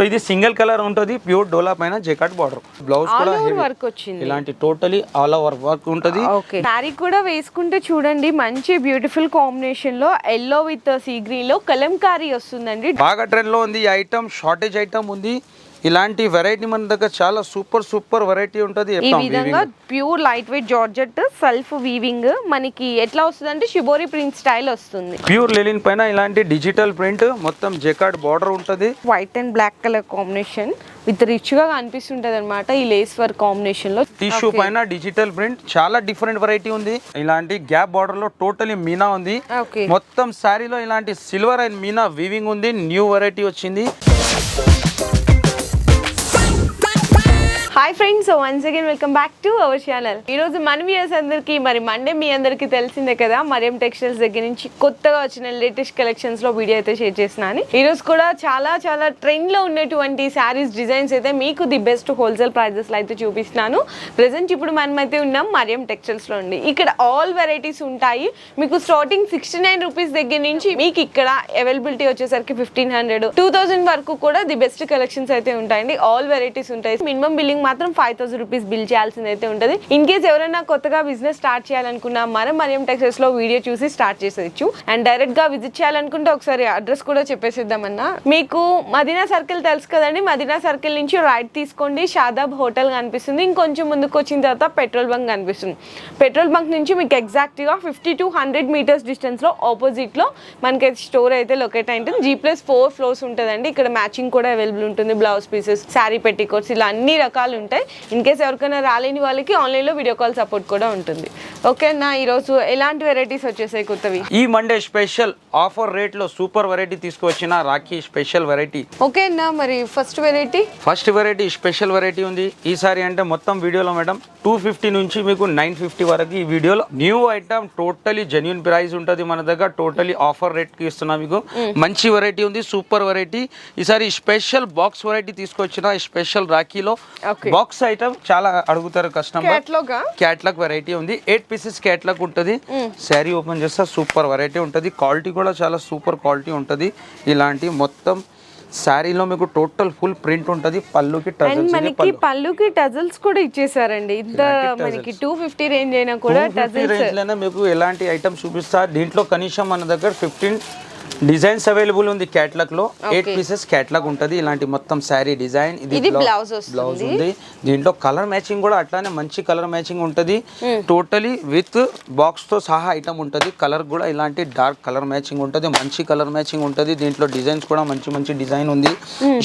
So ఇది single colour ఉంటుంది pure డోలా పైన జెకాట్ బార్డర్. బ్లౌజ్ కూడా. వర్క్ వచ్చింది. ఇలాంటి టోటలీ ఆల్ ఓవర్ వర్క్ ఉంటుంది. శారీ కూడా వేసుకుంటే చూడండి మంచి బ్యూటిఫుల్ కాంబినేషన్లో ఎల్లో విత్ సీ గ్రీన్లో కలంకారీ వస్తుందండి. బాగా ట్రెండ్లో ఉంది ఈ ఐటమ్ షార్టేజ్ ఐటమ్ ఉంది. ఇలాంటి వెరైటీ మన దగ్గర చాలా సూపర్ సూపర్ వెరైటీ ఉంటుంది ఈ విధంగా. Pure light weight georgette self weaving మనకి ఎట్లా వస్తుంది అంటే షిబోరి ప్రింట్ స్టైల్ వస్తుంది. ప్యూర్ లెలిన్ పైన ఇలాంటి డిజిటల్ ప్రింట్ మొత్తం జెకాట్ బార్డర్ ఉంటుంది. White and black colour combination with రిచ్గా కనిపిస్తుంటది అనమాట ఈ లేస్ వర్క్ కాంబినేషన్లో. టిష్యూ పైన డిజిటల్ ప్రింట్ చాలా డిఫరెంట్ వెరైటీ ఉంది. ఇలాంటి గ్యాప్ బార్డర్లో టోటలీ మీనా ఉంది. మొత్తం శారీలో ఇలాంటి సిల్వర్ అండ్ మీనా వీవింగ్ ఉంది. న్యూ వెరైటీ వచ్చింది. Hi friends so once again welcome back to our channel ఈరోజు మన వ్యూయర్స్ అందరికీ మరి మండే మీ అందరికీ తెలిసిందే కదా మరియం టెక్స్టైల్స్ దగ్గర నుంచి కొత్తగా వచ్చిన లేటెస్ట్ కలెక్షన్స్లో వీడియో అయితే షేర్ చేసినాను ఈరోజు కూడా చాలా చాలా ట్రెండ్లో ఉన్నటువంటి శారీస్ డిజైన్స్ అయితే మీకు ది బెస్ట్ హోల్సేల్ ప్రైజెస్లో అయితే చూపిస్తున్నాను. ప్రెసెంట్ ఇప్పుడు మనం అయితే ఉన్నాం మరియం టెక్స్టైల్స్లో ఉండి ఇక్కడ ఆల్ వెరైటీస్ ఉంటాయి. మీకు స్టార్టింగ్ సిక్స్టీ నైన్ రూపీస్ దగ్గర నుంచి మీకు ఇక్కడ అవైలబిలిటీ వచ్చేసరికి ఫిఫ్టీన్ హండ్రెడ్ టూ థౌసండ్ వరకు కూడా ది బెస్ట్ కలెక్షన్స్ అయితే ఉంటాయండి. ఆల్ వెరైటీస్ ఉంటాయి. మినిమం బిల్లింగ్ మాత్రం ఫైవ్ థౌసండ్ రూపీస్ బిల్ చేయాల్సింది అయితే ఉంటుంది. ఇన్ కేస్ ఎవరైనా కొత్తగా బిజినెస్ స్టార్ట్ చేయాలనుకున్నా మనం మరియం టెక్సెస్లో వీడియో చూసి స్టార్ట్ చేసేయచ్చు. అండ్ డైరెక్ట్గా విజిట్ చేయాలనుకుంటే ఒకసారి అడ్రస్ కూడా చెప్పేసిద్దామన్నా. మీకు మదీనా సర్కిల్ తెలుసు కదండి. మదీనా సర్కిల్ నుంచి రైట్ తీసుకోండి. షాదాబ్ హోటల్ కనిపిస్తుంది. ఇంకొంచెం ముందుకు వచ్చిన తర్వాత పెట్రోల్ బంక్ కనిపిస్తుంది. పెట్రోల్ బంక్ నుంచి మీకు ఎగ్జాక్ట్గా ఫిఫ్టీ టు హండ్రెడ్ మీటర్స్ డిస్టెన్స్లో ఆపోజిట్లో మనకి స్టోర్ అయితే లొకేట్ అయి ఉంటుంది జీ ప్లస్ ఫోర్ ఫ్లోర్స్ ఉంటుందండి. ఇక్కడ మ్యాచింగ్ కూడా అవైలబుల్ ఉంటుంది. బ్లౌజ్ పీసెస్ శారీ పెట్టికోట్స్ ఇలా అన్ని రకాలు ఉంటాయి ఇన్ కేస్ ఎవరికైనా రాలేని వాళ్ళకి ఆన్లైన్లో వీడియో కాల్ సపోర్ట్ కూడా ఉంటుంది. ఓకే అన్న ఈరోజు ఎలాంటి వెరైటీస్ వచ్చేసాయి కొత్తవి? ఈ మండే స్పెషల్ ఆఫర్ రేట్లో సూపర్ వెరైటీ తీసుకొచ్చిన రాఖీ స్పెషల్ వెరైటీ ఓకే అన్న మరి first variety first variety special variety ఉంది. ఈసారి అంటే మొత్తం వీడియోలో మేడం టూ ఫిఫ్టీ నుంచి మీకు నైన్ ఫిఫ్టీ వరకు ఈ వీడియోలో new item totally genuine price ఉంటుంది మన దగ్గర టోటలీ ఆఫర్ రేట్కి ఇస్తున్నా మీకు. మంచి వెరైటీ ఉంది సూపర్ వెరైటీ ఈసారి స్పెషల్ బాక్స్ వెరైటీ తీసుకొచ్చిన స్పెషల్ రాఖీలో. బాక్స్ ఐటమ్ చాలా అడుగుతారు కస్టమర్ క్యాట్లాగా వెరైటీ ఉంది. ఎయిట్ పీసెస్ క్యాట్లాగ్ ఉంటుంది. శారీ ఓపెన్ చేస్తే సూపర్ వెరైటీ ఉంటుంది. క్వాలిటీ కూడా చాలా సూపర్ క్వాలిటీ ఉంటుంది. ఇలాంటి మొత్తం శారీలో మీకు టోటల్ ఫుల్ ప్రింట్ ఉంటుంది. పళ్ళుకి టజల్స్ మనకి పళ్ళుకి టజల్స్ కూడా ఇచ్చేసారండి. ఇంత మనకి టూ ఫిఫ్టీ రేంజ్ అయినా కూడా టజల్స్ రేంజ్ మీకు ఎలాంటి ఐటమ్ చూపిస్తా దీంట్లో కనీసం మన దగ్గర ఫిఫ్టీన్ డిజైన్స్ అవైలబుల్ ఉంది క్యాట్లాగ్లో ఎయిట్ పీసెస్ క్యాట్లాగ్ ఉంటుంది. ఇలాంటి మొత్తం శారీ డిజైన్ ఇది వస్తుంది. బ్లౌజ్ ఉంది. దీంట్లో కలర్ మ్యాచింగ్ కూడా అట్లానే మంచి కలర్ మ్యాచింగ్ ఉంటుంది. టోటలీ విత్ బాక్స్తో సహా ఐటమ్ ఉంటుంది. కలర్ కూడా ఇలాంటి డార్క్ కలర్ మ్యాచింగ్ ఉంటుంది. మంచి కలర్ మ్యాచింగ్ ఉంటుంది. దీంట్లో డిజైన్స్ కూడా మంచి మంచి డిజైన్ ఉంది.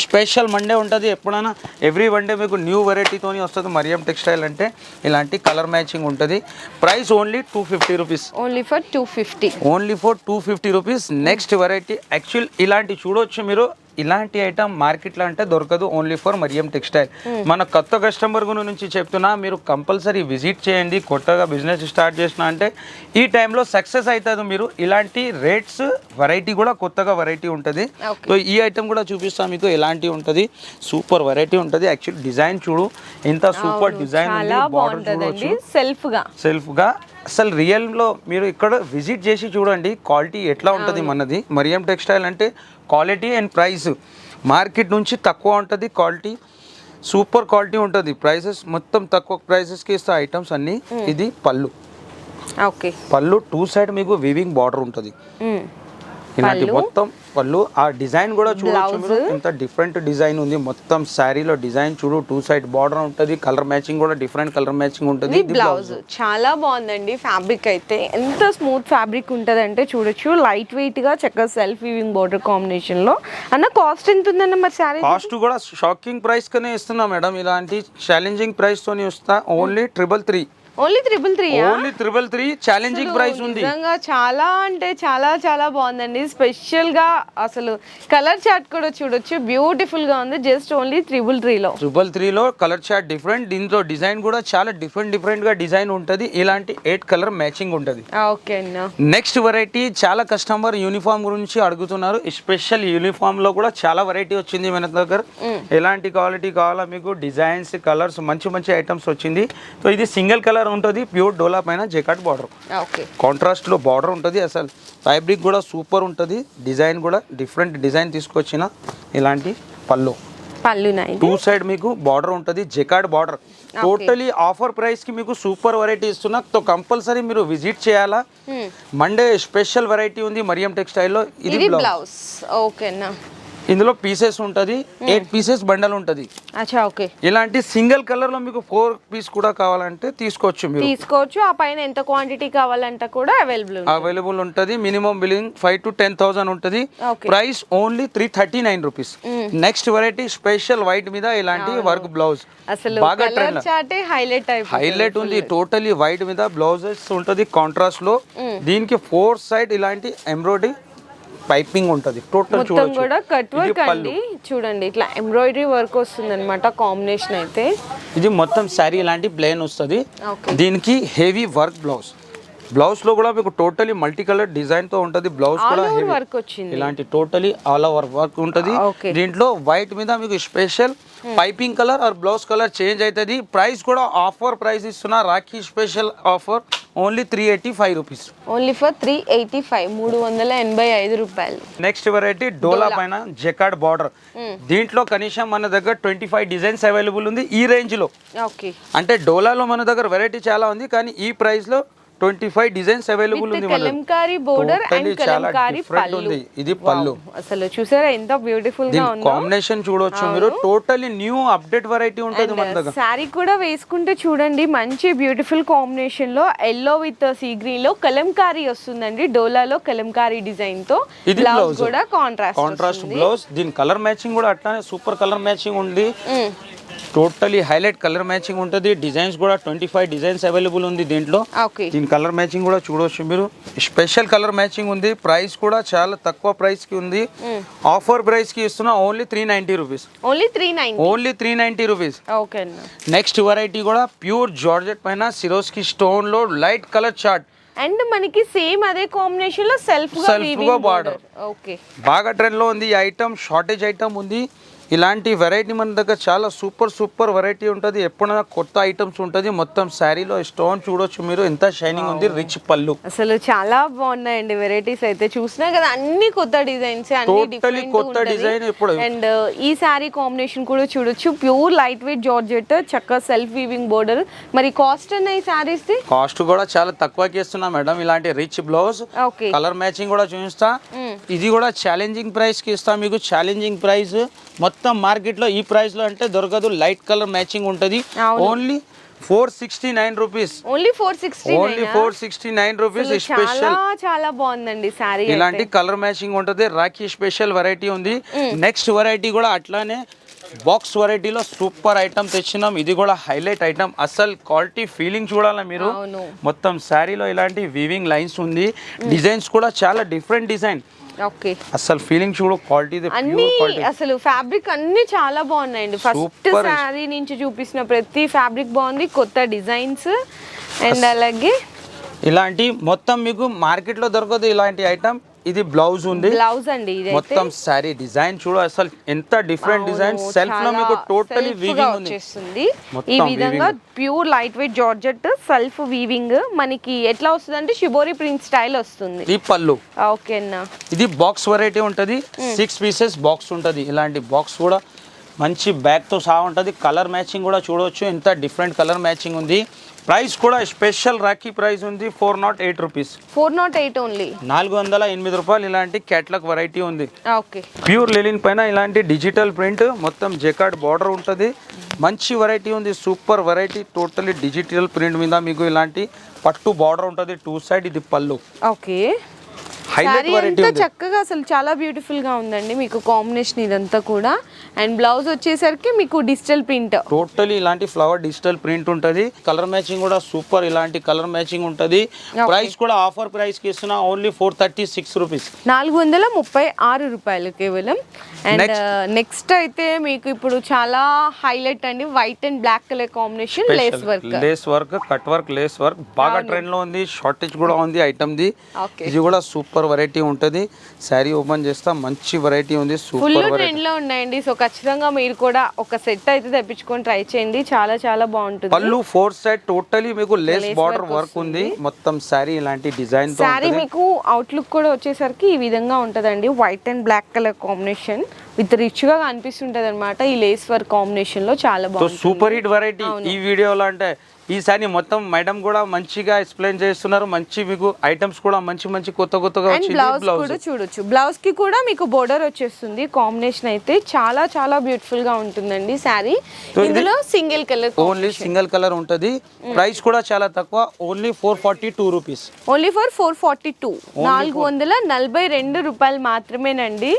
స్పెషల్ మండే ఉంటుంది. ఎప్పుడైనా ఎవ్రీ వన్ మీకు న్యూ వెరైటీతోని వస్తుంది. మరియం టెక్స్టైల్ అంటే ఇలాంటి కలర్ మ్యాచింగ్ ఉంటుంది. Price only two fifty rupees. Only for two fifty. Only for two fifty rupees. Next variety actual ఇలాంటి చూడొచ్చు మీరు. ఇలాంటి ఐటమ్ మార్కెట్లో అంటే దొరకదు ఓన్లీ ఫర్ మరియం టెక్స్టైల్ మన కొత్త కస్టమర్ నుంచి చెప్తున్నా మీరు కంపల్సరీ విజిట్ చేయండి కొత్తగా బిజినెస్ స్టార్ట్ చేసిన అంటే ఈ టైంలో సక్సెస్ అవుతుంది మీరు. ఇలాంటి రేట్స్ వెరైటీ కూడా కొత్తగా వెరైటీ ఉంటుంది. సో ఈ ఐటమ్ కూడా చూపిస్తాను మీకు ఎలాంటి ఉంటుంది. సూపర్ వెరైటీ ఉంటుంది. యాక్చువల్ డిజైన్ చూడు. ఎంత సూపర్ డిజైన్ ఉంది బార్డర్ బాగుంటుందండి. చూడొచ్చు. సెల్ఫ్గా సెల్ఫ్గా అసలు రియల్లో మీరు ఇక్కడ విజిట్ చేసి చూడండి క్వాలిటీ ఎట్లా ఉంటుంది మనది. మరియం టెక్స్టైల్ అంటే క్వాలిటీ అండ్ ప్రైస్. మార్కెట్ నుంచి తక్కువ ఉంటుంది క్వాలిటీ సూపర్ క్వాలిటీ ఉంటుంది. ప్రైసెస్ మొత్తం తక్కువ ప్రైసెస్కి ఇస్తే ఐటమ్స్ అన్నీ. ఇది పళ్ళు. ఓకే. పళ్ళు టూ సైడ్ మీకు వివింగ్ బార్డర్ ఉంటుంది. ఇలాంటి మొత్తం పళ్ళు. ఆ డిజైన్ కూడా చూడొచ్చు మీరు. ఎంత డిఫరెంట్ డిజైన్ ఉంది. మొత్తం శారీలో డిజైన్ చూడు. టూ సైడ్ బార్డర్ ఉంటుంది. కలర్ మ్యాచింగ్ కూడా డిఫరెంట్ కలర్ మ్యాచింగ్ ఉంటుంది. బ్లౌజ్. చాలా బాగుందండి ఫ్యాబ్రిక్ అయితే. ఎంత స్మూత్ ఫ్యాబ్రిక్ ఉంటుంది అంటే చూడొచ్చు. లైట్ వెయిట్గా చక్కగా సెల్ఫ్ వీవింగ్ బోర్డర్ కాంబినేషన్లో. అన్న కాస్ట్ ఎంత ఉందన్న మరి శారీ కాస్ట్ కూడా షాకింగ్ ప్రైస్ కనే ఇస్తున్నా మేడం. ఇలాంటి ఛాలెంజింగ్ ప్రైస్ తోని ఇస్తా. Only triple three only triple three only triple three challenging price ఉంది. నిజంగా చాలా అంటే చాలా చాలా బాగుందండి. స్పెషల్గా అసలు కలర్ చార్ట్ కూడా చూడొచ్చు. బ్యూటిఫుల్గా ఉంది జస్ట్ ఓన్లీ త్రిబుల్ త్రీలో ట్రిపుల్ త్రీలో కలర్ చార్ట్ డిఫరెంట్ దీంట్లో డిజైన్ కూడా చాలా డిఫరెంట్ డిఫరెంట్గా డిజైన్ ఉంటుంది. ఇలాంటి ఎయిట్ కలర్ మ్యాచింగ్ ఉంటుంది. ఓకే నెక్స్ట్ వెరైటీ చాలా కస్టమర్ యూనిఫామ్ గురించి అడుగుతున్నారు. స్పెషల్ యూనిఫామ్లో కూడా చాలా వెరైటీ వచ్చింది మన దగ్గర. ఎలాంటి క్వాలిటీ కావాలా మీకు? డిజైన్స్ కలర్స్ మంచి మంచి ఐటమ్స్ వచ్చింది. సో ఇది సింగిల్ కలర్ ఉంటుంది ప్యూర్ డోలా పైన జెకాట్ బార్డర్. ఓకే. కాంట్రాస్ట్లో బార్డర్ ఉంటుంది అసలు ఫ్యాబ్రిక్ కూడా సూపర్ ఉంటుంది డిజైన్ కూడా డిఫరెంట్ డిజైన్ తీసుకొచ్చిన ఇలాంటి పళ్ళు. పళ్ళు టూ సైడ్ మీకు బార్డర్ ఉంటుంది జెకాడ్ బార్డర్. టోటలీ ఆఫర్ ప్రైస్కి మీకు సూపర్ వెరైటీ ఇస్తున్నా తో కంపల్సరీ మీరు విజిట్ చేయాలా? మండే స్పెషల్ వెరైటీ ఉంది మరియం టెక్స్టైల్లో ఇది బ్లౌజ్ ఓకేనా? ఇందులో పీసెస్ ఉంటుంది ఎయిట్ పీసెస్ బండల్ ఉంటుంది. ఇలాంటి సింగిల్ కలర్లో మీకు ఫోర్ పీస్ కూడా కావాలంటే తీసుకోవచ్చు మీరు. తీసుకోవచ్చు ఆ పైన ఎంత క్వాంటిటీ కావాలంటే కూడా అవైలబుల్ అవైలబుల్ ఉంటుంది minimum billing five to ten thousand ఉంటుంది. Price only three thirty nine rupees next variety special white మీద ఇలాంటి వర్క్ బ్లౌజ్ అసలు బాగా ట్రెండ్ హైలైట్ హైలైట్ ఉంది టోటలీ వైట్ మీద బ్లౌజెస్ ఉంటుంది కాంట్రాస్ట్లో. దీనికి ఫోర్ సైడ్ ఇలాంటి ఎంబ్రాయిడరీ పైపింగ్ ఉంటుంది. టోటల్ మొత్తం కూడా కట్ వర్క్ అండి. చూడండి ఇట్లా ఎంబ్రాయిడరీ వర్క్ వస్తుంది అనమాట కాంబినేషన్ అయితే. ఇది మొత్తం శారీ ఇలాంటి ప్లేన్ వస్తుంది. దీనికి హెవీ వర్క్ బ్లౌజ్ బ్లౌజ్లో కూడా మీకు టోటలీ మల్టీ కలర్ డిజైన్తో ఉంటుంది బ్లౌజ్ కూడా. వర్క్ వచ్చింది. ఇలాంటి టోటలీ ఆల్ ఓవర్ వర్క్ ఉంటుంది. దీంట్లో వైట్ మీద మీకు special piping colour or blouse colour change అవుతుంది ప్రైస్ కూడా ఆఫర్ ప్రైస్ ఇస్తున్నా. Rakhi special offer only three eighty five rupees only for three eighty five మూడు వందల ఎనభై ఐదు రూపాయలు. నెక్స్ట్ వెరైటీ డోలా పైన జెకాడ్ బార్డర్ దీంట్లో కనీసం మన దగ్గర ట్వంటీ ఫైవ్ డిజైన్స్ అవైలబుల్ ఉంది ఈ రేంజ్లో. ఓకే అంటే డోలాలో మన దగ్గర వెరైటీ చాలా ఉంది. కానీ ఈ ప్రైస్లో ట్వంటీ ఫైవ్ డిజైన్స్ అవైలబుల్ ఉంది. కలంకారీ బోర్డర్ అండ్ కలంకారీ పళ్ళు. ఉంది. ఇది పళ్ళు. అసలు చూసారా ఎంత బ్యూటిఫుల్గా ఉందో? కాంబినేషన్ చూడొచ్చు మీరు. టోటలీ న్యూ అప్డేట్ వెరైటీ ఉంటుంది మన దగ్గర. శారీ కూడా వేసుకుంటే చూడండి మంచి బ్యూటిఫుల్ కాంబినేషన్లో ఎల్లో విత్ సీ గ్రీన్లో కలంకారీ వస్తుందండి. డోలాలో కలంకారీ డిజైన్తో ఇది బ్లౌజ్. కూడా కాంట్రాస్ట్ కాంట్రాస్ట్ బ్లౌజ్ దీని కలర్ మ్యాచింగ్ కూడా అట్లానే సూపర్ కలర్ మ్యాచింగ్ ఉంది. టోటలీ హైలైట్ కలర్ మ్యాచింగ్ ఉంటుంది. డిజైన్స్ కూడా ట్వంటీ ఫైవ్ డిజైన్స్ అవైలబుల్ ఉంది దీంట్లో. దీని కలర్ మ్యాచింగ్ కూడా చూడవచ్చు మీరు. స్పెషల్ కలర్ మ్యాచింగ్ ఉంది. ప్రైస్ కూడా చాలా తక్కువ ప్రైస్కి ఉంది. ఆఫర్ ప్రైస్కి ఇస్తున్నా only three ninety rupees only three only three ninety rupees next variety కూడా ప్యూర్ జార్జెట్ పైన సిరోస్కి స్టోన్లో లైట్ కలర్ చార్ట్ అండ్ మనకి సేమ్ అదే కాంబినేషన్లో సెల్ఫ్గా. బార్డర్ ఓకే బాగా ట్రెండ్లో ఉంది. ఈ ఐటమ్ షార్టేజ్ ఐటమ్ ఉంది. ఇలాంటి వెరైటీ మన దగ్గర చాలా సూపర్ సూపర్ వెరైటీ ఉంటుంది. ఎప్పుడైనా కొత్త ఐటమ్స్ ఉంటుంది. మొత్తం శారీలో స్టోన్ చూడొచ్చు మీరు. ఎంత షైనింగ్ ఉంది రిచ్ పళ్ళు. అసలు చాలా బాగున్నాయండి వెరైటీస్ అయితే. చూసినా కదా అన్ని కొత్త డిజైన్స్ కొత్త design ఇప్పుడు. అండ్ ఈ సారీ కాంబినేషన్ కూడా చూడొచ్చు. ప్యూర్ లైట్ వెయిట్ జార్జెట్ చక్కగా సెల్ఫ్ వీవింగ్ బోర్డర్ మరి కాస్ట్ అన్న ఈ సారీస్ ది? కాస్ట్ కూడా చాలా తక్కువకి ఇస్తున్నా మేడం. ఇలాంటి రిచ్ బ్లౌజ్ కలర్ మ్యాచింగ్ కూడా చూపిస్తా. ఇది కూడా ఛాలెంజింగ్ ప్రైస్కి ఇస్తా. మీకు ఛాలెంజింగ్ ప్రైస్ మొత్తం మార్కెట్లో ఈ ప్రైస్లో అంటే దొరకదు. లైట్ కలర్ మ్యాచింగ్ ఉంటుంది. Only four sixty nine rupees only four sixty only four sixty nine rupees special చాలా బాగుందండి సారీ ఇలాంటి కలర్ మ్యాచింగ్ ఉంటుంది. రాఖీ స్పెషల్ వెరైటీ ఉంది. నెక్స్ట్ వెరైటీ కూడా అట్లానే బాక్స్ వెరైటీలో సూపర్ ఐటమ్ తెచ్చినాం. ఇది కూడా హైలైట్ ఐటమ్ అసలు క్వాలిటీ ఫీలింగ్ చూడాలా మీరు. మొత్తం శారీలో ఇలాంటి వీవింగ్ లైన్స్ ఉంది. డిజైన్స్ కూడా చాలా డిఫరెంట్ డిజైన్ ఓకే అసలు ఫీలింగ్ చూడు క్వాలిటీ అన్ని అసలు ఫ్యాబ్రిక్ అన్ని చాలా బాగున్నాయండి. ఫస్ట్. శారీ నుంచి చూపించిన ప్రతి ఫ్యాబ్రిక్ బాగుంది కొత్త డిజైన్స్ అండ్ అలాగే ఇలాంటి మొత్తం మీకు మార్కెట్లో దొరకదు ఇలాంటి ఐటమ్ ఇది బ్లౌజ్ ఉంది. బ్లౌజ్ అండి ఇది మొత్తం శారీ డిజైన్ చూడు అసలు ఎంత డిఫరెంట్ డిజైన్. సెల్ఫ్లో మీకు టోటలీ వీవింగ్ వచ్చేస్తుంది. ఈ విధంగా. Pure light weight georgette self weaving మనకి ఎట్లా వస్తుంది అంటే షిబోరి ప్రింట్ స్టైల్ వస్తుంది. ఇది పళ్ళు. ఓకే అన్న. ఇది బాక్స్ వెరైటీ ఉంటుంది. సిక్స్ పీసెస్ బాక్స్ ఉంటుంది. ఇలాంటి బాక్స్ కూడా మంచి బ్యాగ్తో సహా ఉంటుంది. కలర్ మ్యాచింగ్ కూడా చూడవచ్చు ఎంత డిఫరెంట్ కలర్ మ్యాచింగ్ ఉంది. ప్రైస్ కూడా స్పెషల్ రాఖీ ప్రైస్ ఉంది four not eight rupees. Four not eight only? నాలుగు వందల ఎనిమిది రూపాయలు ఇలాంటి క్యాట్లాగ్ వెరైటీ ఉంది. ఓకే. ప్యూర్ లెలిన్ పైన ఇలాంటి డిజిటల్ ప్రింట్ మొత్తం జెకార్డ్ బార్డర్ ఉంటుంది. మంచి వెరైటీ ఉంది super variety totally digital print మీద మీకు ఇలాంటి పట్టు బార్డర్ ఉంటుంది టూ సైడ్ ఇది పళ్ళు. ఓకే. హైలైట్ వెరైటీ చక్కగా అసలు చాలా బ్యూటిఫుల్గా ఉందండి మీకు కాంబినేషన్ ఇదంతా కూడా. అండ్ బ్లౌజ్ వచ్చేసరికి మీకు డిజిటల్ ప్రింట్ టోటలీ ఇలాంటి ఫ్లవర్ డిజిటల్ ప్రింట్ ఉంటుంది. కలర్ మ్యాచింగ్ కూడా సూపర్ ఇలాంటి కలర్ మ్యాచింగ్ ఉంటుంది. ప్రైస్ కూడా ఆఫర్ ప్రైస్కి ఇస్తున్నా only four thirty six rupees నాలుగు వందల ముప్పై ఆరు రూపాయలు కేవలం. అండ్ నెక్స్ట్ అయితే మీకు ఇప్పుడు చాలా హైలైట్ అండి. White and black colour combination lace work lace work cut work lace work బాగా ట్రెండ్లో ఉంది. షార్టేజ్ కూడా ఉంది. ఐటమ్ ది. ఇది కూడా సూపర్ వెరైటీ ఉంటుంది. శారీ ఓపెన్ చేస్తా మంచి వెరైటీ ఉంది ఫుల్ సూపర్ ట్రెండ్లో ఉన్నాయండి. సో ఖచ్చితంగా మీరు కూడా ఒక సెట్ అయితే తెప్పించుకొని ట్రై చేయండి. చాలా చాలా బాగుంటుంది. పళ్ళు ఫోర్ సైడ్ టోటలీ మీకు లేస్ బార్డర్ వర్క్ ఉంది. మొత్తం శారీ ఇలాంటి డిజైన్ శారీ మీకు అవుట్లుక్ కూడా వచ్చేసరికి ఈ విధంగా ఉంటుందండి. White and black colour combination with రిచ్గా కనిపిస్తుంటది అనమాట ఈ లేస్ వర్క్ కాంబినేషన్లో చాలా బాగుంది సూపర్ హిట్ వెరైటీ ఈ వీడియోలో అంటే ఈసారి మొత్తం మేడం కూడా మంచిగా ఎక్స్ప్లెయిన్ చేస్తున్నారు. మంచి మీకు ఐటమ్స్ కూడా మంచి మంచి కొత్త కొత్తగా బ్లౌజ్ కూడా చూడొచ్చు. బ్లౌజ్కి కూడా మీకు బోర్డర్ వచ్చేస్తుంది. కాంబినేషన్ అయితే చాలా చాలా బ్యూటిఫుల్గా ఉంటుందండి శారీ ఇందులో single colour only single colour ఉంటుంది. ప్రైస్ కూడా చాలా తక్కువ. Only four forty two rupees only for four forty two నాలుగు వందల నలభై రెండు రూపాయలు మాత్రమేనండి.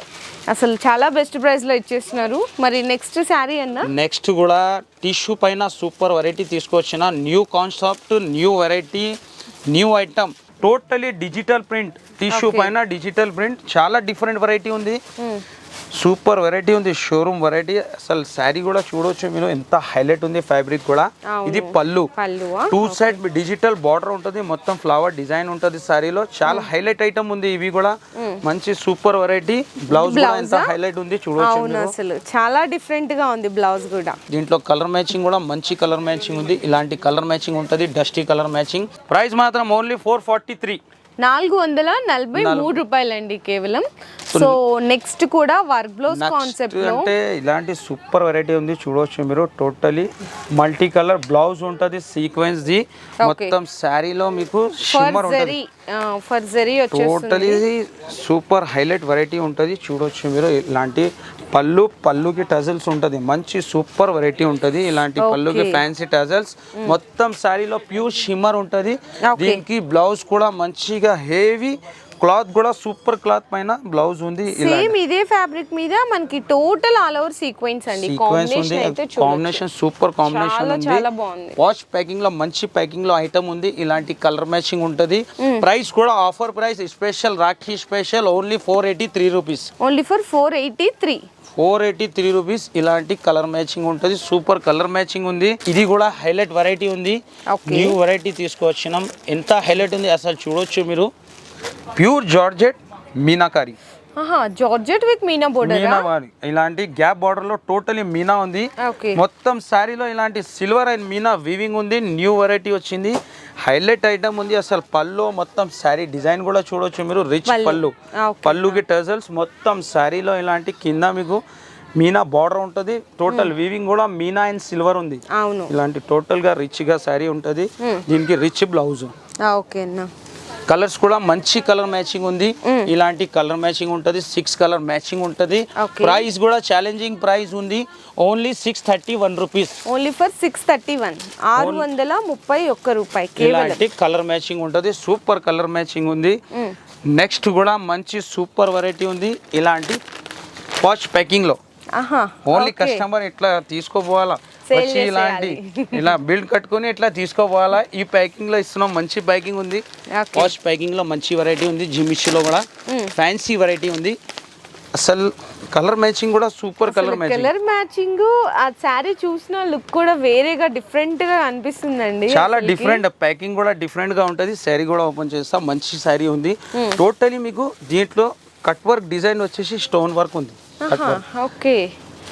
అసలు చాలా బెస్ట్ ప్రైస్లో ఇచ్చేస్తున్నారు. మరి నెక్స్ట్ శారీ అన్న? నెక్స్ట్ కూడా టిష్యూ పైన సూపర్ వెరైటీ తీసుకొచ్చిన new concept new variety new item totally digital print tissue పైన డిజిటల్ ప్రింట్ చాలా డిఫరెంట్ వెరైటీ ఉంది. సూపర్ వెరైటీ ఉంది షోరూమ్ వెరైటీ. అసలు శారీ కూడా చూడొచ్చు మీరు ఎంత హైలైట్ ఉంది ఫ్యాబ్రిక్ కూడా. ఇది పళ్ళు. టూ సైడ్ డిజిటల్ బార్డర్ ఉంటుంది మొత్తం ఫ్లవర్ డిజైన్ ఉంటుంది శారీలో. చాలా హైలైట్ ఐటమ్ ఉంది ఇవి కూడా. మంచి సూపర్ వెరైటీ. బ్లౌజ్ ఎంత? హైలైట్ ఉంది చూడొచ్చు మీరు. అసలు. చాలా డిఫరెంట్గా ఉంది బ్లౌజ్ కూడా. దీంట్లో కలర్ మ్యాచింగ్ కూడా మంచి కలర్ మ్యాచింగ్ ఉంది. ఇలాంటి కలర్ మ్యాచింగ్ ఉంటుంది డస్టీ కలర్ మ్యాచింగ్. ప్రైస్ మాత్రం ఓన్లీ ఫోర్ ఫార్టీ త్రీ. నాలుగు వందల నలభై మూడు రూపాయలండి కేవలం. సో నెక్స్ట్ కూడా వర్క్ బ్లౌజ్ కాన్సెప్ట్ అంటే ఇలాంటి సూపర్ వెరైటీ ఉంది చూడవచ్చు మీరు. టోటలీ మల్టీ కలర్ బ్లౌజ్ ఉంటుంది సీక్వెన్స్ ది. మొత్తం శారీలో మీకు షిమ్మర్ ఉంటుంది. ఫర్జరీ వచ్చేస్తుంది. టోటలీ సూపర్ హైలైట్ వెరైటీ ఉంటుంది చూడొచ్చు మీరు. ఇలాంటి పళ్ళు పళ్ళుకి టజల్స్ ఉంటుంది. మంచి సూపర్ వెరైటీ ఉంటుంది. ఇలాంటి పళ్ళుకి ఫ్యాన్సీ టజల్స్ మొత్తం శారీలో ప్యూర్ షిమ్మర్ ఉంటుంది. దీనికి బ్లౌజ్ కూడా మంచిగా హెవీ క్లాత్ కూడా సూపర్ క్లాత్ పైన బ్లౌజ్ ఉంది ఇలా సేమ్ ఇదే ఫ్యాబ్రిక్ మీద మనకి టోటల్ ఆల్ ఓవర్ సీక్వెన్స్ అండి. కాంబినేషన్ సూపర్ కాంబినేషన్ చాలా ఉంది. వాచ్ ప్యాకింగ్లో మంచి ప్యాకింగ్లో ఐటమ్ ఉంది. ఇలాంటి కలర్ మ్యాచింగ్ ఉంటుంది. ప్రైస్ కూడా offer price special Rakhi special only four eighty three rupees only for four eighty three four eighty three rupees. ఇలాంటి కలర్ మ్యాచింగ్ ఉంటుంది. సూపర్ కలర్ మ్యాచింగ్ ఉంది. ఇది కూడా హైలైట్ వెరైటీ ఉంది. న్యూ వెరైటీ తీసుకొచ్చినాం ఎంత హైలైట్ ఉంది అసలు చూడొచ్చు మీరు. Pure georgette meenakari. Georgette with meena border ఇలాంటి గ్యాప్ బార్డర్లో టోటలీ మీనా ఉంది. మొత్తం శారీలో ఇలాంటి సిల్వర్ అండ్ మీనా వీవింగ్ ఉంది. న్యూ వెరైటీ వచ్చింది. హైలైట్ ఐటమ్ ఉంది. అసలు పళ్ళు మొత్తం శారీ డిజైన్ కూడా చూడొచ్చు మీరు. రిచ్ పళ్ళు. పళ్ళుకి టజల్స్ మొత్తం శారీలో ఇలాంటి కింద మీకు మీనా బార్డర్ ఉంటుంది. టోటల్ వీవింగ్ కూడా మీనా అండ్ సిల్వర్ ఉంది. అవును. ఇలాంటి టోటల్గా రిచ్గా శారీ ఉంటుంది. దీనికి రిచ్ బ్లౌజ్ ఓకే అన్న. కలర్స్ కూడా మంచి కలర్ మ్యాచింగ్ ఉంది. ఇలాంటి కలర్ మ్యాచింగ్ ఉంటుంది సిక్స్ కలర్ మ్యాచింగ్ ఉంటుంది. ప్రైస్ కూడా ఛాలెంజింగ్ ప్రైస్ ఉంది. Only six thirty one rupees. Only for six thirty one. ఆరు వందల ముప్పై ఒక్క రూపాయి ఇలాంటి కలర్ మ్యాచింగ్ ఉంటుంది సూపర్ కలర్ మ్యాచింగ్ ఉంది. నెక్స్ట్ కూడా మంచి సూపర్ వెరైటీ ఉంది. ఇలాంటి వాచ్ ప్యాకింగ్లో ఆహా ఓన్లీ. కస్టమర్ ఇట్లా తీసుకోపోవాలా? వచ్చి ఇలాంటి ఇలా బిల్డ్ కట్టుకొని ఇట్లా తీసుకోపోవాలా ఈ ప్యాకింగ్లో ఇస్తున్నాం మంచి ప్యాకింగ్ ఉంది. వాచ్ ప్యాకింగ్లో మంచి వెరైటీ ఉంది జిమిష్లో కూడా. ఫ్యాన్సీ వెరైటీ ఉంది. అసలు కలర్ మ్యాచింగ్ కూడా super colour matching colour matching ఆ శారీ చూసిన లుక్ కూడా వేరేగా డిఫరెంట్గా అనిపిస్తుందండి చాలా. డిఫరెంట్ ప్యాకింగ్ కూడా డిఫరెంట్గా ఉంటుంది. శారీ కూడా ఓపెన్ చేస్తా మంచి శారీ ఉంది. టోటలీ మీకు దీంట్లో కట్ వర్క్ డిజైన్ వచ్చేసి స్టోన్ వర్క్ ఉంది. ఓకే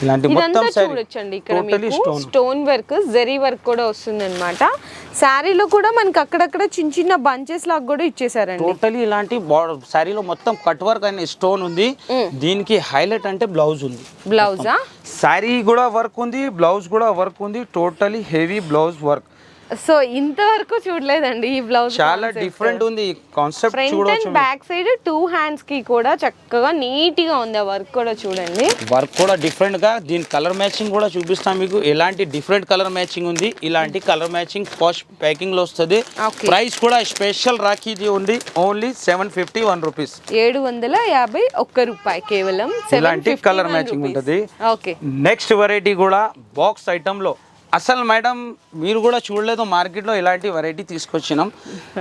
ఇలాంటి ఇదంతా చూడొచ్చండి ఇక్కడ మీకు స్టోన్ వర్క్ జరీ వర్క్ కూడా వస్తుంది అనమాట శారీలో కూడా మనకి అక్కడక్కడ చిన్న చిన్న బంచెస్ లాగా కూడా ఇచ్చేసారండి. టోటలీ ఇలాంటి శారీలో మొత్తం కట్ వర్క్ అనే స్టోన్ ఉంది. దీనికి హైలైట్ అంటే బ్లౌజ్ ఉంది. బ్లౌజా శారీ కూడా వర్క్ ఉంది బ్లౌజ్ కూడా వర్క్ ఉంది. Totally heavy blouse work so ఇంతవరకు చూడలేదండి ఈ బ్లౌజ్ చాలా డిఫరెంట్ ఉంది కాన్సెప్ట్ ఫ్రంట్ చూడొచ్చు అండ్ బ్యాక్ సైడ్ టూ హ్యాండ్స్కి కూడా చక్కగా నీట్గా ఉంది ఆ వర్క్ కూడా చూడండి. వర్క్ కూడా డిఫరెంట్గా దీని కలర్ మ్యాచింగ్ కూడా చూపిస్తాం మీకు. ఎలాంటి డిఫరెంట్ కలర్ మ్యాచింగ్ ఉంది ఇలాంటి కలర్ మ్యాచింగ్ ఫస్ట్ ప్యాకింగ్లో వస్తుంది. ప్రైస్ కూడా స్పెషల్ రాఖీది ఉంది only seven fifty one rupees ఏడు వందల యాభై ఒక్క రూపాయి కేవలం ఇలాంటి కలర్ మ్యాచింగ్ ఉంటుంది. ఓకే నెక్స్ట్ వెరైటీ కూడా బాక్స్ ఐటమ్లో అసలు మేడం మీరు కూడా చూడలేదు మార్కెట్లో ఇలాంటి వెరైటీ తీసుకొచ్చినాం.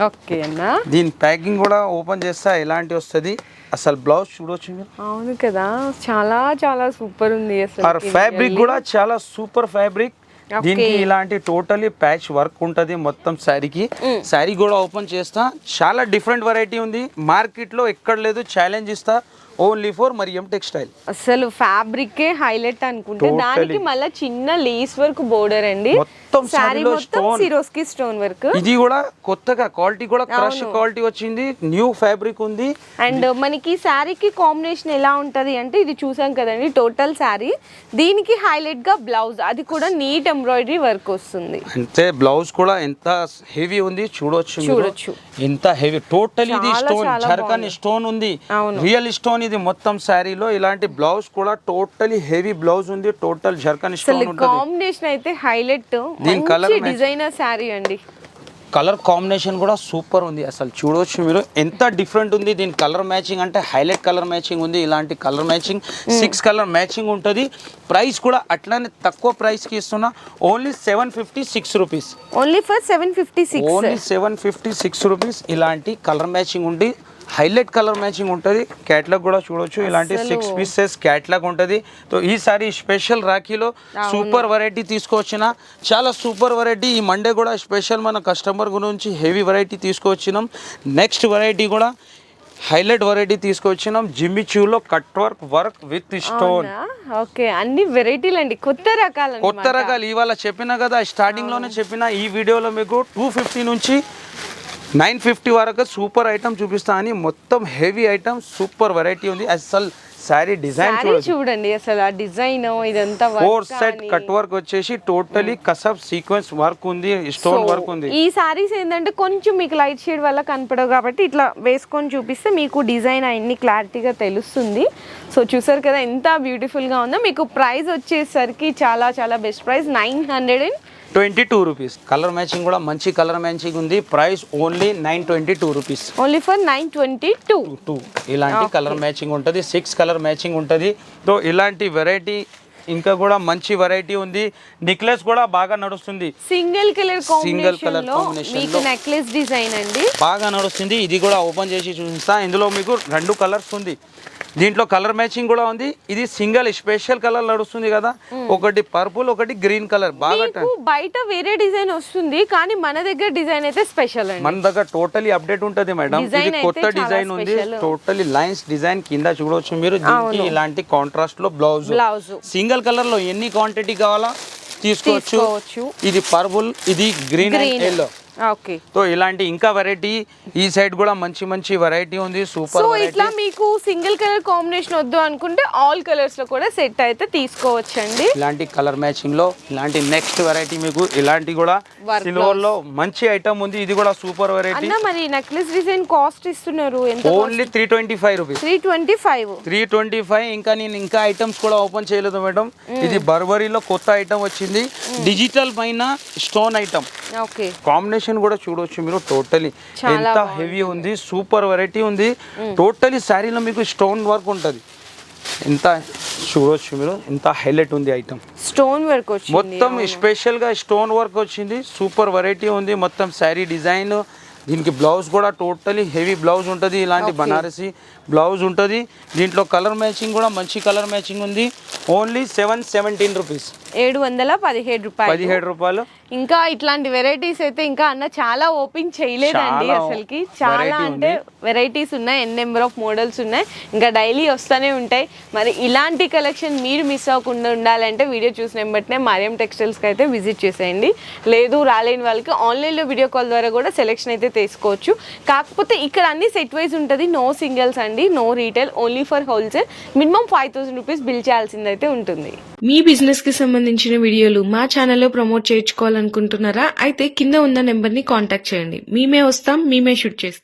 ఓకే అన్న. దీని ప్యాకింగ్ కూడా ఓపెన్ చేస్తా ఎలాంటి వస్తుంది? అసలు బ్లౌజ్ చూడొచ్చు మీరు? అవును కదా చాలా చాలా సూపర్ ఉంది అసలు ఫ్యాబ్రిక్ కూడా చాలా సూపర్ ఫ్యాబ్రిక్ దీనికి ఇలాంటి టోటలీ ప్యాచ్ వర్క్ ఉంటది మొత్తం శారీకి. శారీ కూడా ఓపెన్ చేస్తా. చాలా డిఫరెంట్ వెరైటీ ఉంది. మార్కెట్లో ఎక్కడ లేదు ఛాలెంజ్ ఇస్తా. ఓన్లీ ఫర్ మరియం టెక్స్టైల్ అసలు ఫ్యాబ్రిక్ హైలైట్ అనుకుంటే. దానికి మళ్ళీ చిన్న లేస్ వర్క్ బోర్డర్ అండి మొత్తం శారీలో మొత్తం. సిరోస్కి స్టోన్ వర్క్ ఇది కూడా కొత్తగా క్వాలిటీ కూడా క్రష్ క్వాలిటీ వచ్చింది న్యూ ఫ్యాబ్రిక్ ఉంది అండ్ మనకి శారీకి కాంబినేషన్ ఎలా ఉంటది అంటే ఇది చూసాం కదండి టోటల్ శారీ దీనికి హైలైట్గా బ్లౌజ్ అది కూడా నీట్ ఎంబ్రాయిడరీ వర్క్ వస్తుంది అంతే బ్లౌజ్ కూడా ఎంత హెవీ ఉంది చూడొచ్చు. చూడొచ్చు. ఎంత హెవీ టోటల్ ఇది స్టోన్ జర్కన్. స్టోన్ ఉంది. రియల్ స్టోన్ ఇది మొత్తం శారీలో ఇలాంటి బ్లౌజ్ కూడా టోటలీ హెవీ బ్లౌజ్ ఉంది టోటల్ జర్కన్ స్టోన్ కాంబినేషన్ అయితే హైలైట్. దీని match- డిజైనర్ శారీ అండి. కలర్ కాంబినేషన్ కూడా సూపర్ ఉంది. అసలు చూడవచ్చు మీరు. ఎంత డిఫరెంట్ ఉంది దీని కలర్ మ్యాచింగ్ అంటే హైలైట్ కలర్ మ్యాచింగ్ ఉంది ఇలాంటి colour matching. Six colour matching ఉంటుంది. ప్రైస్ కూడా అట్లానే తక్కువ ప్రైస్కి ఇస్తున్నా. Only seven fifty six rupees. Only for seven fifty six. Only seven fifty six rupees ఇలాంటి కలర్ మ్యాచింగ్ ఉండి హైలైట్ కలర్ మ్యాచింగ్ ఉంటుంది. క్యాట్లాగ్ కూడా చూడొచ్చు. ఇలాంటి సిక్స్ పీసెస్ క్యాట్లాగ్ ఉంటుంది. సో ఈసారి స్పెషల్ రాఖీలో సూపర్ వెరైటీ తీసుకొచ్చిన చాలా సూపర్ వెరైటీ ఈ మండే కూడా స్పెషల్ మన కస్టమర్ గురించి హెవీ వెరైటీ తీసుకొచ్చినాం. నెక్స్ట్ వెరైటీ కూడా హైలైట్ వెరైటీ తీసుకొచ్చినాం. జిమ్మిచ్యూలో cut work work with stone okay. అన్ని వెరైటీలు అండి కొత్త రకాలు కొత్త రకాలు. ఇవాళ చెప్పిన కదా స్టార్టింగ్లోనే చెప్పిన ఈ వీడియోలో మీకు టూ ఫిఫ్టీ నుంచి నైన్ ఫిఫ్టీ వరకు సూపర్ ఐటమ్ చూపిస్తా అని మొత్తం హెవీ ఐటమ్ సూపర్ వెరైటీ ఉంది. అసలు శారీ డిజైన్ చూడండి. అసలు ఆ డిజైన్ ఇదంతా ఫోర్ సెట్. కట్ వర్క్ వచ్చేసి టోటలీ కసబ్ సీక్వెన్స్ వర్క్ ఉంది స్టోన్ వర్క్ ఉంది. ఈ సారీస్ ఏంటంటే కొంచెం మీకు లైట్ షేడ్ వల్ల కనపడవు కాబట్టి ఇట్లా వేసుకొని చూపిస్తే మీకు డిజైన్ అన్ని క్లారిటీగా తెలుస్తుంది. సో చూసారు కదా ఎంత beautiful గా ఉందో. మీకు ప్రైస్ వచ్చేసరికి చాలా చాలా best price nine hundred and twenty two rupees. Colour matching కూడా మంచి కలర్ మ్యాచింగ్ ఉంది. Price only nine twenty two rupees. Only for nine twenty two. Two. ఇలాంటి కలర్ మ్యాచింగ్ ఉంటుంది. సిక్స్ కలర్ మ్యాచింగ్ ఉంటుంది. సో ఇలాంటి వెరైటీ ఇంకా కూడా మంచి వెరైటీ ఉంది. నెక్లెస్ కూడా బాగా నడుస్తుంది. సింగిల్ కలర్ Single colour కాంబినేషన్లో combination మీకు లో. నెక్లెస్ డిజైన్ అండి. బాగా నడుస్తుంది. ఇది కూడా ఓపెన్ చేసి చూపిస్తా. ఇందులో మీకు రెండు కలర్స్ ఉంది. దీంట్లో కలర్ మ్యాచింగ్ కూడా ఉంది. ఇది సింగిల్ స్పెషల్ కలర్ నడుస్తుంది కదా. ఒకటి పర్పుల్ ఒకటి గ్రీన్ కలర్. బాగా బయట వేరే డిజైన్ వస్తుంది కానీ మన దగ్గర డిజైన్ అయితే స్పెషల్ మన దగ్గర టోటలీ అప్డేట్ ఉంటది మేడం. ఇది కొత్త డిజైన్ ఉంది. టోటలీ లైన్స్ డిజైన్ కింద చూడవచ్చు మీరు. దీనికి ఇలాంటి కాంట్రాస్ట్లో బ్లౌజ్. బ్లౌజ్. సింగిల్ కలర్లో ఎన్ని క్వాంటిటీ కావాలా? తీసుకోవచ్చు. ఇది పర్పుల్ ఇది గ్రీన్ ఎల్లో ఓకే సో ఇలాంటి ఇంకా వెరైటీ ఈ సైడ్ కూడా మంచి మంచి వెరైటీ ఉంది సో సూపర్ ఇట్లా మీకు సింగిల్ కలర్ కాంబినేషన్ వద్దు అనుకుంటే ఆల్ కలర్స్లో కూడా సెట్ అయితే తీసుకోవచ్చండి. ఇలాంటి కలర్ మ్యాచింగ్లో ఇలాంటి నెక్స్ట్ వెరైటీ మీకు ఇలాంటి కూడా సిల్వర్లో మంచి ఐటమ్ ఉంది ఇది కూడా సూపర్ వెరైటీ అన్న మరి నెక్లెస్ డిజైన్ కాస్ట్ ఇస్తున్నారు ఎంత only three twenty five rupees three twenty five three twenty five ఇంకా నేను ఇంకా ఐటమ్స్ కూడా ఓపెన్ చేయలేదు మేడం. ఇది బర్బరీలో కొత్త ఐటమ్ వచ్చింది. డిజిటల్ పైన స్టోన్ ఐటమ్ ఓకే కాంబినేషన్ కూడా చూడొచ్చు మీరు టోటలీ ఎంత హెవీ ఉంది సూపర్ వెరైటీ ఉంది. టోటలీ శారీలో మీకు స్టోన్ వర్క్ ఉంటుంది. ఎంత చూడొచ్చు మీరు ఎంత హైలైట్ ఉంది ఐటమ్ స్టోన్ వర్క్ మొత్తం స్పెషల్గా స్టోన్ వర్క్ వచ్చింది సూపర్ వెరైటీ ఉంది మొత్తం శారీ డిజైన్ దీనికి బ్లౌజ్ కూడా టోటలీ హెవీ బ్లౌజ్ ఉంటుంది ఇలాంటి బనారసి బ్లౌజ్ ఉంటుంది. దీంట్లో కలర్ మ్యాచింగ్ కూడా మంచి కలర్ మ్యాచింగ్ ఉంది. ఓన్లీ సెవెన్ సెవెంటీన్ రూపీస్ ఏడు వందల పదిహేడు రూపాయలు. పదిహేడు రూపాయలు. ఇంకా ఇట్లాంటి వెరైటీస్ అయితే ఇంకా అన్న చాలా ఓపెన్ చేయలేదండి అసలుకి. చాలా అంటే వెరైటీస్ ఉన్నాయి ఎన్ నెంబర్ ఆఫ్ మోడల్స్ ఉన్నాయి. ఇంకా డైలీ వస్తూనే ఉంటాయి. మరి ఇలాంటి కలెక్షన్ మీరు మిస్ అవ్వకుండా ఉండాలంటే వీడియో చూసిన వెంబటనే మరియం టెక్స్టైల్స్కి అయితే విజిట్ చేసేయండి. లేదు రాలేని వాళ్ళకి ఆన్లైన్లో వీడియో కాల్ ద్వారా కూడా సెలెక్షన్ అయితే తీసుకోవచ్చు. కాకపోతే ఇక్కడ అన్ని సెట్ వైజ్ ఉంటుంది. నో సింగిల్స్ అండి. No retail. Only for wholesale. Minimum five thousand rupees bill చేయాల్సిందైతే ఉంటుంది. మీ బిజినెస్కి సంబంధించిన వీడియోలు మా ఛానల్లో ప్రమోట్ చేయించుకోవాలనుకుంటున్నారా? అయితే కింద ఉన్న నెంబర్ని కాంటాక్ట్ చేయండి. మేమే వస్తాం. మేమే షూట్ చేస్తాం.